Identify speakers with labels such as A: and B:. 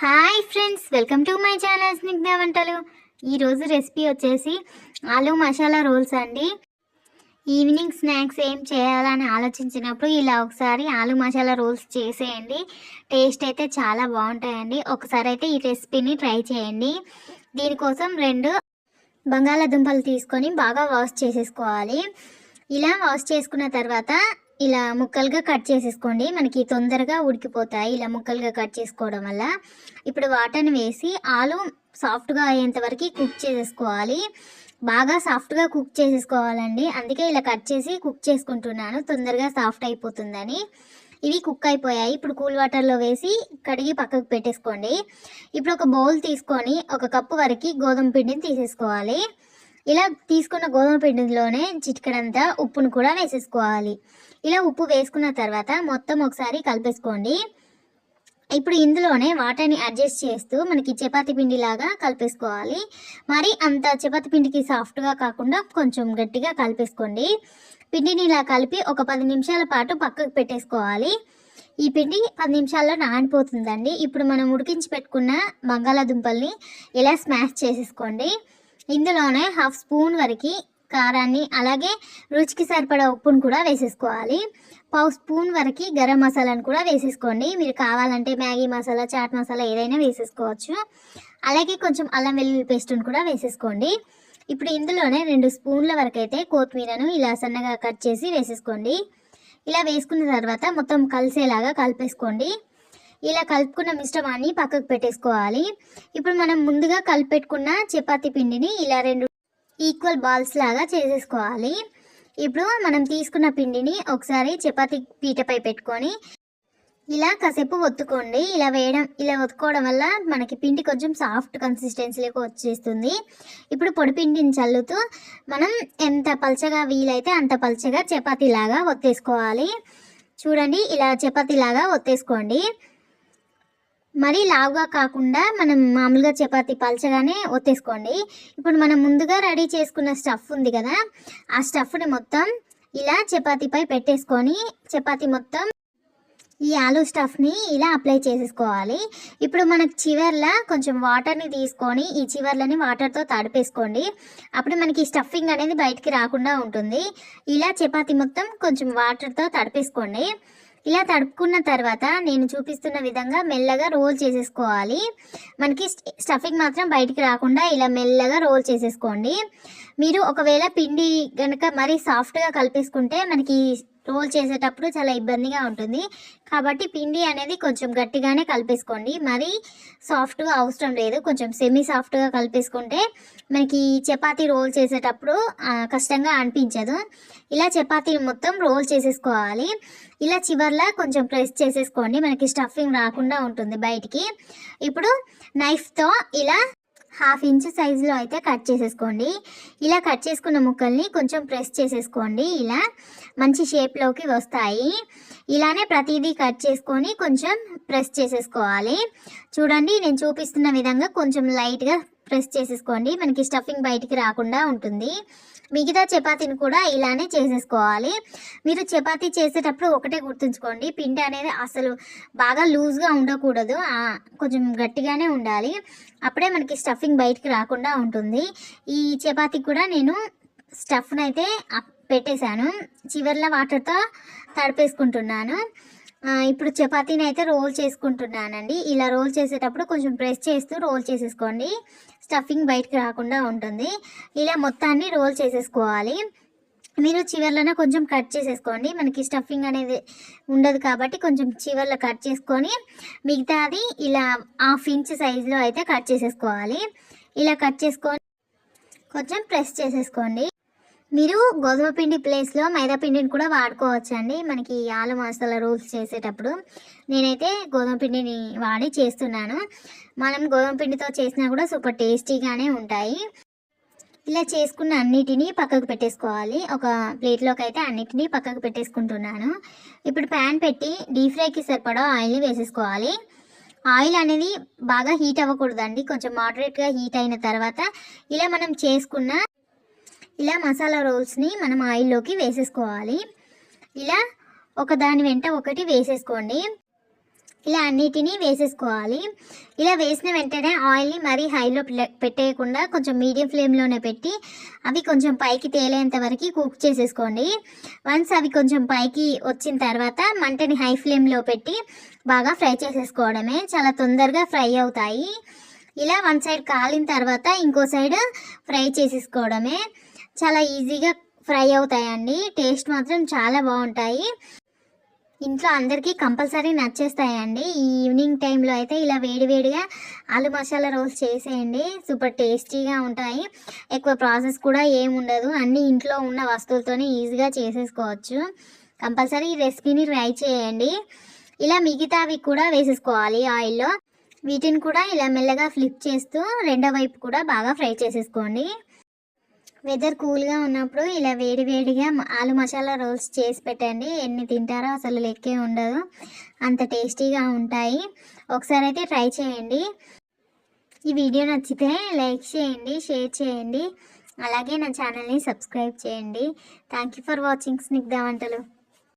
A: Hi friends welcome to my channel Snigdha వంటలు ఈరోజు recipe వచ్చేసి ఆలు మసాలా రోల్స్ అండి. ఈవినింగ్ స్నాక్స్ ఏం చేయాలని ఆలోచించినప్పుడు ఇలా ఒకసారి ఆలు మసాలా రోల్స్ చేసేయండి. టేస్ట్ అయితే చాలా బాగుంటాయండి. ఒకసారి అయితే ఈ రెసిపీని ట్రై చేయండి. దీనికోసం రెండు బంగాళాదుంపలు తీసుకొని బాగా వాష్ చేసేసుకోవాలి. ఇలా వాష్ చేసుకున్న తర్వాత ఇలా ముక్కలుగా కట్ చేసేసుకోండి. మనకి తొందరగా ఉడికిపోతాయి ఇలా ముక్కలుగా కట్ చేసుకోవడం వల్ల. ఇప్పుడు వాటర్ని వేసి ఆలు సాఫ్ట్గా అయ్యేంత వరకు కుక్ చేసేసుకోవాలి. బాగా సాఫ్ట్గా కుక్ చేసేసుకోవాలండి. అందుకే ఇలా కట్ చేసి కుక్ చేసుకుంటున్నాను. తొందరగా సాఫ్ట్ అయిపోతుందని. ఇవి కుక్ అయిపోయాయి. ఇప్పుడు కూల్ వాటర్లో వేసి కడిగి పక్కకు పెట్టేసుకోండి. ఇప్పుడు ఒక బౌల్ తీసుకొని ఒక కప్పు వరకు గోధుమ పిండిని తీసేసుకోవాలి. ఇలా తీసుకున్న గోధుమ పిండిలోనే చిటికడంతా ఉప్పును కూడా వేసేసుకోవాలి. ఇలా ఉప్పు వేసుకున్న తర్వాత మొత్తం ఒకసారి కలిపేసుకోండి. ఇప్పుడు ఇందులోనే వాటర్ని అడ్జస్ట్ చేస్తూ మనకి చపాతి పిండి లాగా కలిపేసుకోవాలి. మరి అంత చపాతి పిండికి సాఫ్ట్గా కాకుండా కొంచెం గట్టిగా కలిపేసుకోండి. పిండిని ఇలా కలిపి ఒక పది నిమిషాల పాటు పక్కకు పెట్టేసుకోవాలి. ఈ పిండి పది నిమిషాల్లో నానిపోతుందండి. ఇప్పుడు మనం ఉడికించి పెట్టుకున్న బంగాళాదుంపల్ని ఇలా స్మాష్ చేసేసుకోండి. ఇందులోనే హాఫ్ స్పూన్ వరకు కారాన్ని అలాగే రుచికి సరిపడా ఉప్పును కూడా వేసేసుకోవాలి. పావు స్పూన్ వరకు గరం మసాలాను కూడా వేసేసుకోండి. మీరు కావాలంటే మ్యాగీ మసాలా చాట్ మసాలా ఏదైనా వేసేసుకోవచ్చు. అలాగే కొంచెం అల్లం వెల్లుల్లి పేస్ట్ను కూడా వేసేసుకోండి. ఇప్పుడు ఇందులోనే రెండు స్పూన్ల వరకు అయితే కొత్తిమీరను ఇలా సన్నగా కట్ చేసి వేసేసుకోండి. ఇలా వేసుకున్న తర్వాత మొత్తం కలిసేలాగా కలిపేసుకోండి. ఇలా కలుపుకున్న మిశ్రమాన్ని పక్కకు పెట్టేసుకోవాలి. ఇప్పుడు మనం ముందుగా కలిపెట్టుకున్న చపాతీ పిండిని ఇలా రెండు ఈక్వల్ బాల్స్ లాగా చేసేసుకోవాలి. ఇప్పుడు మనం తీసుకున్న పిండిని ఒకసారి చపాతీ పీటపై పెట్టుకొని ఇలా కాసేపు ఒత్తుకోండి. ఇలా వేయడం ఇలా ఒత్తుకోవడం వల్ల మనకి పిండి కొంచెం సాఫ్ట్ కన్సిస్టెన్సీలోకి వచ్చేస్తుంది. ఇప్పుడు పొడి పిండిని చల్లుతూ మనం ఎంత పలచగా వీలైతే అంత పలచగా చపాతీలాగా ఒత్తేసుకోవాలి. చూడండి ఇలా చపాతీలాగా ఒత్తేసుకోండి. మరీ లావుగా కాకుండా మనం మామూలుగా చపాతి పలచగానే ఒత్తేసుకోండి. ఇప్పుడు మనం ముందుగా రెడీ చేసుకున్న స్టఫ్ ఉంది కదా ఆ స్టఫ్ని మొత్తం ఇలా చపాతీపై పెట్టేసుకొని చపాతి మొత్తం ఈ ఆలు స్టఫ్ని ఇలా అప్లై చేసేసుకోవాలి. ఇప్పుడు మనకు చివర్లా కొంచెం వాటర్ని తీసుకొని ఈ చివర్లని వాటర్తో తడిపేసుకోండి. అప్పుడు మనకి స్టఫింగ్ అనేది బయటికి రాకుండా ఉంటుంది. ఇలా చపాతి మొత్తం కొంచెం వాటర్తో తడిపేసుకోండి. ఇలా తడుపుకున్న తర్వాత నేను చూపిస్తున్న విధంగా మెల్లగా రోల్ చేసేసుకోవాలి. మనకి స్టఫింగ్ మాత్రం బయటికి రాకుండా ఇలా మెల్లగా రోల్ చేసేసుకోండి. మీరు ఒకవేళ పిండి కనుక మరీ సాఫ్ట్గా కలిపేసుకుంటే మనకి రోల్ చేసేటప్పుడు చాలా ఇబ్బందిగా ఉంటుంది. కాబట్టి పిండి అనేది కొంచెం గట్టిగానే కలిపేసుకోండి. మరీ సాఫ్ట్గా అవసరం లేదు. కొంచెం సెమీ సాఫ్ట్గా కలిపేసుకుంటే మనకి చపాతీ రోల్ చేసేటప్పుడు కష్టంగా అనిపించదు. ఇలా చపాతీ మొత్తం రోల్ చేసేసుకోవాలి. ఇలా చివర్లా కొంచెం ప్రెస్ చేసేసుకోండి. మనకి స్టఫింగ్ రాకుండా ఉంటుంది బయటికి. ఇప్పుడు నైఫ్తో ఇలా హాఫ్ ఇంచ్ సైజులో అయితే కట్ చేసేసుకోండి. ఇలా కట్ చేసుకున్న ముక్కల్ని కొంచెం ప్రెస్ చేసేసుకోండి. ఇలా మంచి షేప్లోకి వస్తాయి. ఇలానే ప్రతిదీ కట్ చేసుకొని కొంచెం ప్రెస్ చేసేసుకోవాలి. చూడండి నేను చూపిస్తున్న విధంగా కొంచెం లైట్గా ప్రెస్ చేసేసుకోండి. మనకి స్టఫింగ్ బయటికి రాకుండా ఉంటుంది. మిగతా చపాతీని కూడా ఇలానే చేసేసుకోవాలి. మీరు చపాతీ చేసేటప్పుడు ఒకటే గుర్తుంచుకోండి పిండి అనేది అసలు బాగా లూజ్గా ఉండకూడదు. కొంచెం గట్టిగానే ఉండాలి. అప్పుడే మనకి స్టఫింగ్ బయటికి రాకుండా ఉంటుంది. ఈ చపాతీ కూడా నేను స్టఫ్ని అయితే పెట్టేశాను. చివరిలో వాటర్తో తడిపేసుకుంటున్నాను. ఇప్పుడు చపాతీని అయితే రోల్ చేసుకుంటున్నానండి. ఇలా రోల్ చేసేటప్పుడు కొంచెం ప్రెస్ చేస్తూ రోల్ చేసేసుకోండి. స్టఫింగ్ బయటకు రాకుండా ఉంటుంది. ఇలా మొత్తాన్ని రోల్ చేసేసుకోవాలి. మీరు చివర్లోనే కొంచెం కట్ చేసేసుకోండి. మనకి స్టఫింగ్ అనేది ఉండదు కాబట్టి కొంచెం చివర్లో కట్ చేసుకొని మిగతాది ఇలా హాఫ్ ఇంచ్ సైజులో అయితే కట్ చేసేసుకోవాలి. ఇలా కట్ చేసుకొని కొంచెం ప్రెస్ చేసేసుకోండి. మీరు గోధుమ పిండి ప్లేస్లో మైదా పిండిని కూడా వాడుకోవచ్చు అండి మనకి ఆలు మసాలా రోల్స్ చేసేటప్పుడు నేనైతే గోధుమ పిండిని వాడి చేస్తున్నాను. మనం గోధుమ పిండితో చేసినా కూడా సూపర్ టేస్టీగానే ఉంటాయి. ఇలా చేసుకున్న అన్నిటినీ పక్కకు పెట్టేసుకోవాలి. ఒక ప్లేట్లోకి అయితే అన్నిటినీ పక్కకు పెట్టేసుకుంటున్నాను. ఇప్పుడు ప్యాన్ పెట్టి డీప్ ఫ్రైకి సరిపడా ఆయిల్ని వేసేసుకోవాలి. ఆయిల్ అనేది బాగా హీట్ అవ్వకూడదండి. కొంచెం మోడరేట్గా హీట్ అయిన తర్వాత ఇలా మనం చేసుకున్న ఇలా మసాలా రోల్స్ని మనం ఆయిల్లోకి వేసేసుకోవాలి. ఇలా ఒకదాని వెంట ఒకటి వేసేసుకోండి. ఇలా అన్నిటినీ వేసేసుకోవాలి. ఇలా వేసిన వెంటనే ఆయిల్ని మరీ హైలో పె- పెట్టేయకుండా కొంచెం మీడియం ఫ్లేమ్లోనే పెట్టి అవి కొంచెం పైకి తేలేంత వరకు కుక్ చేసేసుకోండి. వన్స్ అవి కొంచెం పైకి వచ్చిన తర్వాత మంటని హై ఫ్లేమ్లో పెట్టి బాగా ఫ్రై చేసేసుకోవడమే. చాలా తొందరగా ఫ్రై అవుతాయి. ఇలా వన్ సైడ్ కాలిన తర్వాత ఇంకో సైడ్ ఫ్రై చేసేసుకోవడమే. చాలా ఈజీగా ఫ్రై అవుతాయండి. టేస్ట్ మాత్రం చాలా బాగుంటాయి. ఇంట్లో అందరికీ కంపల్సరీ నచ్చేస్తాయండి. ఈ ఈవినింగ్ టైంలో అయితే ఇలా వేడివేడిగా ఆలు మసాలా రోల్స్ చేసేయండి. సూపర్ టేస్టీగా ఉంటాయి. ఎక్కువ ప్రాసెస్ కూడా ఏముండదు అన్నీ ఇంట్లో ఉన్న వస్తువులతోనే ఈజీగా చేసేసుకోవచ్చు. కంపల్సరీ ఈ రెసిపీని ట్రై చేయండి. ఇలా మిగతావి కూడా వేసేసుకోవాలి ఆయిల్లో. వీటిని కూడా ఇలా మెల్లగా ఫ్లిప్ చేస్తూ రెండో వైపు కూడా బాగా ఫ్రై చేసేసుకోండి. వెదర్ కూల్గా ఉన్నప్పుడు ఇలా వేడి వేడిగా ఆలు మసాలా రోల్స్ చేసి పెట్టండి. ఎన్ని తింటారో అసలు లెక్కే ఉండదు. అంత టేస్టీగా ఉంటాయి. ఒకసారి అయితే ట్రై చేయండి. ఈ వీడియో నచ్చితే లైక్ చేయండి షేర్ చేయండి. అలాగే నా ఛానల్ని సబ్స్క్రైబ్ చేయండి. Thank you for watching Snigdha వంటలు